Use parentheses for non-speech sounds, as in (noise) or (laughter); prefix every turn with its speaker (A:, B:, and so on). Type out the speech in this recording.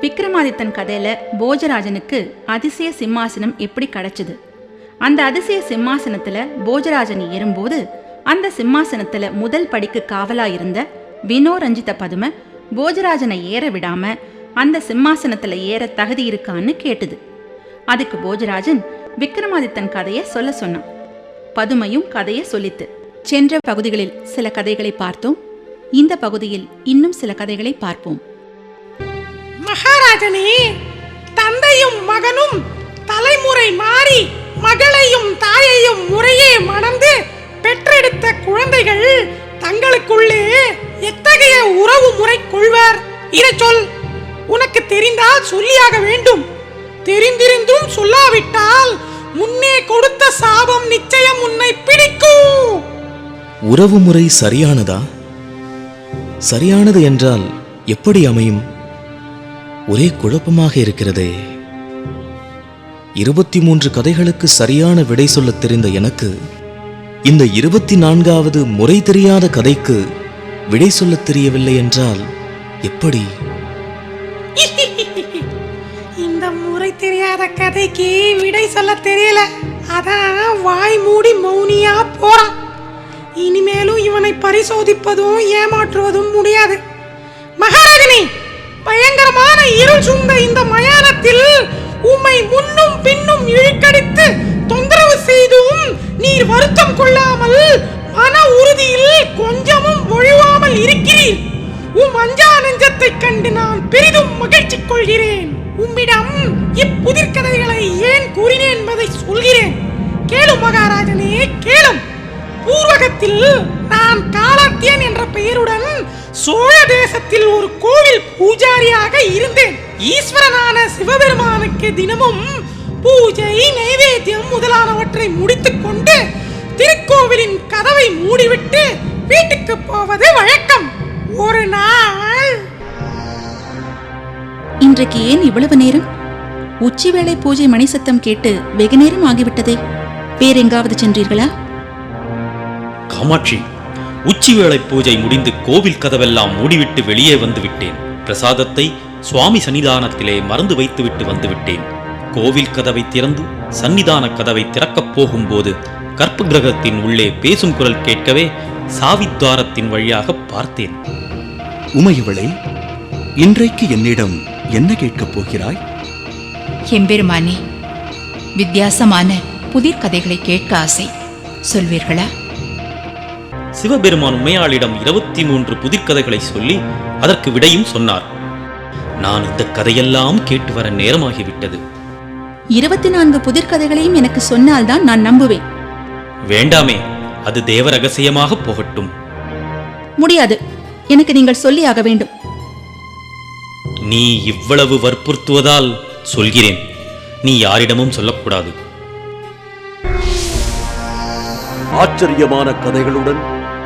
A: விக்ரமாதித்தன் கதையில போஜராஜனுக்கு அதிசய சிம்மாசனம் எப்படி கிடைச்சது? அந்த அதிசய சிம்மாசனத்துல போஜராஜன் ஏறும்போது அந்த சிம்மாசனத்துல முதல் படிக்கு காவலா இருந்த வினோரஞ்சித பதுமை போஜராஜனை ஏற விடாம அந்த சிம்மாசனத்துல ஏற தகுதி இருக்கான்னு கேட்டுது. அதுக்கு போஜராஜன் விக்ரமாதித்தன் கதையை சொல்ல சொன்னான். பதுமையும் கதையை சொல்லித்து சென்ற பகுதிகளில் சில கதைகளை பார்த்தோம். இந்த பகுதியில் இன்னும் சில கதைகளை பார்ப்போம்.
B: மகாராஜனே தந்தையும் மகனும் தலைமுறை மாறி மகளையும் தாயையும் முறையே மணந்து பெற்றெடுத்த குழந்தைகள் தங்களுக்குள்ளே எத்தகைய உறவு முறை கொள்வர்? இதை சொல். உனக்கு தெரிந்தால் சொல்லியாக வேண்டும். தெரிந்திருந்தும் சொல்லாவிட்டால் முன்னே கொடுத்த சாபம் நிச்சயம் உன்னை பிடிக்கும்.
C: உறவுமுறை சரியானதா? சரியானது என்றால் எப்படி அமையும்? ஒரே குழப்பமாக இருக்கிறதே. இருபத்தி மூன்று கதைகளுக்கு சரியான விடை சொல்லத் தெரிந்த எனக்கு இந்த இருபத்தி நான்காவது முறை தெரியாத கதைக்கு விடை சொல்லத் தெரியவில்லை என்றால் எப்படி? (laughs)
B: இந்த முறை தெரியாத கதைக்கு விடை சொல்ல தெரியல. அதான் வாய் மூடி மௌனியா போறான் இனிமேலும் இவனை பரிசோதிப்பதும் ஏமாற்றுவதும் முடியாது. மகாராஜனே! பயங்கரமான இருள் சூழ்ந்த இந்த மயானத்தில் உம்மை முன்னும் பின்னும் இழுக்கடித்து தொந்தரவு செய்தும் நீர் வருத்தம் கொள்ளாமல் மன உறுதியில் கொஞ்சமும் ஒழிவாமல் இருக்கிறீர். உம் அஞ்சா நெஞ்சத்தை கண்டு நான் பெரிதும் மகிழ்ச்சி கொள்கிறேன். உம்மிடம் இப்புதிர்கதைகளை ஏன் கூறினேன் என்பதை சொல்கிறேன். கேளும் மகாராஜனே கேளும் பூர்வகத்தில் நான் காலாத்தியன் என்ற பெயருடன் சோழ தேசத்தில் ஒரு கோவில் பூஜாரியாக இருந்தேன். ஈஸ்வரனான சிவபெருமானுக்கு தினமும் பூஜை நைவேத்தியம் முதலானவற்றை முடித்துக் கொண்டு திருக்கோவிலின் கதவை மூடிவிட்டு வீட்டுக்கு போவது வழக்கம். ஒரு நாள்.
A: இன்றைக்கு ஏன் இவ்வளவு நேரம்? உச்சிவேளை பூஜை மணி சத்தம் கேட்டு வெகு நேரம் ஆகிவிட்டதே. வேறெங்காவது சென்றீர்களா?
D: காமாட்சி உச்சிவேளை பூஜை முடிந்து கோவில் கதவெல்லாம் மூடிவிட்டு வெளியே வந்து விட்டேன் பிரசாதத்தை சுவாமி சன்னிதானத்திலே மறந்து வைத்துவிட்டு வந்து விட்டேன் கோவில் கதவை திறந்து சன்னிதான கதவை திறக்கப் போகும்போது கற்ப கிரகத்தின் உள்ளே பேசும் குரல் கேட்கவே சாவித்வாரத்தின் வழியாக பார்த்தேன்.
E: உமையவளே இன்றைக்கு என்னிடம் என்ன கேட்கப் போகிறாய்?
F: எம்பெருமானே வித்தியாசமான புதிர் கதைகளை கேட்க ஆசை. சொல்வீர்களா?
D: சிவபெருமான் உமையாளிடம் இருபத்தி மூன்று புதிர்கதைகளை சொல்லி அதற்கு விடையும் சொன்னார். நான் இந்த கதையெல்லாம் கேட்டு வர நேரமாகிவிட்டது.
A: இருபத்தி நான்கு புதிர்கதைகளையும் எனக்கு சொன்னால்தான் நான் நம்புவேன்.
D: வேண்டாமே அது தேவ ரகசியமாக போகட்டும்.
A: முடியாது. எனக்கு நீங்கள் சொல்லியாக வேண்டும்.
D: நீ இவ்வளவு வற்புறுத்துவதால் சொல்கிறேன். நீ யாரிடமும் சொல்லக்கூடாது.
G: ஆச்சரியமான கதைகளுடன்